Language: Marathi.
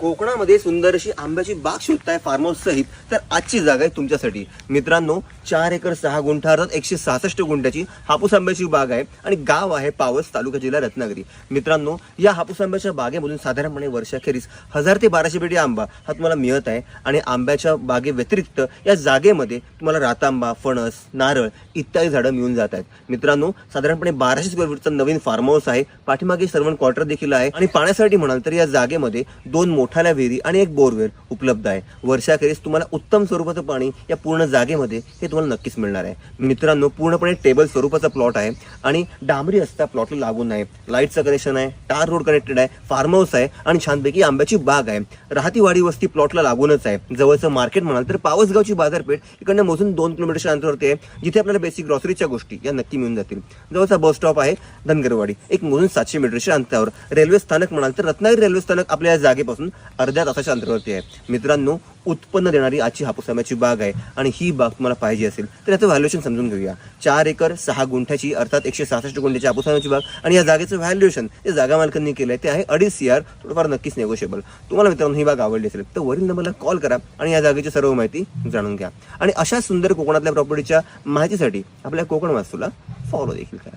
कोकणामध्ये सुंदर अशी आंब्याची बाग शोधताय फार्म हाऊस सहित तर आजची जागा आहे तुमच्यासाठी. मित्रांनो चार एकर सहा गुंठा अर्थात एकशे सहासष्ट गुंठ्याची हापूस आंब्याची बाग आहे आणि गाव आहे पावस तालुका जिल्हा रत्नागिरी. मित्रांनो या हापूस आंब्याच्या बागेमधून साधारणपणे वर्षाखेरीस हजार ते बाराशे पेटी आंबा हा तुम्हाला मिळत आहे आणि आंब्याच्या बागे व्यतिरिक्त या जागेमध्ये तुम्हाला रातांबा फणस नारळ इत्यादी झाडं मिळून जात आहेत. मित्रांनो साधारणपणे बाराशे स्क्वेअर फूटचा नवीन फार्म हाऊस आहे. पाठीमागे सर्वन क्वार्टर देखील आहे. आणि पाण्यासाठी म्हणाल तर या जागेमध्ये दोन मोठाल्या विहिरी आणि एक बोरवेल उपलब्ध आहे. वर्षाखेरीस तुम्हाला उत्तम स्वरूपाचं पाणी या पूर्ण जागेमध्ये हे तुम्हाला नक्कीच मिळणार आहे. मित्रांनो पूर्णपणे टेबल स्वरूपाचा प्लॉट आहे आणि डांबरी रस्ता प्लॉटला लागून आहे लाईटचं कनेक्शन आहे टार रोड कनेक्टेड आहे फार्म हाऊस आहे आणि छानपैकी आंब्याची बाग आहे. राहतीवाडी वस्ती प्लॉटला लागूनच आहे. जवळचं मार्केट म्हणाल तर पावसगावची बाजारपेठ इकडनं मोजून दोन किलोमीटरच्या अंतरावरती आहे जिथे आपल्याला बेसिक ग्रॉसरीच्या गोष्टी या नक्की मिळून जातील. जवळचा बस स्टॉप आहे धनगरवाडी. एक मोजून सातशे मीटरच्या अंतरावर. रेल्वे स्थानक म्हणाल तर रत्नागिरी रेल्वे स्थानक आपल्या या जागेपासून अर्ध्या तासाच्या अंतरावरती आहे. मित्रांनो उत्पन्न देणारी आजची हापूस आंब्याची बाग आहे आणि ही बाग तुम्हाला पाहिजे असेल तर याचं व्हॅल्युएशन समजून घेऊया. चार एकर सहा गुंठ्याची अर्थात एकशे सहासष्ट गुंठ्याची हापूस आंब्याची बाग आणि या जागेचं व्हॅल्युएशन जे जागा मालकांनी केलं आहे ते आहे अडीच सी आर थोडंफार नक्कीच नेगोशिएबल तुम्हाला मित्रांनो ही बाग आवडली असेल तर वरील नंबरला कॉल करा आणि या जागेची सर्व माहिती जाणून घ्या. आणि अशा सुंदर कोकणातल्या प्रॉपर्टीच्या माहितीसाठी आपल्या कोकण वास्तूला फॉलो देखील करा.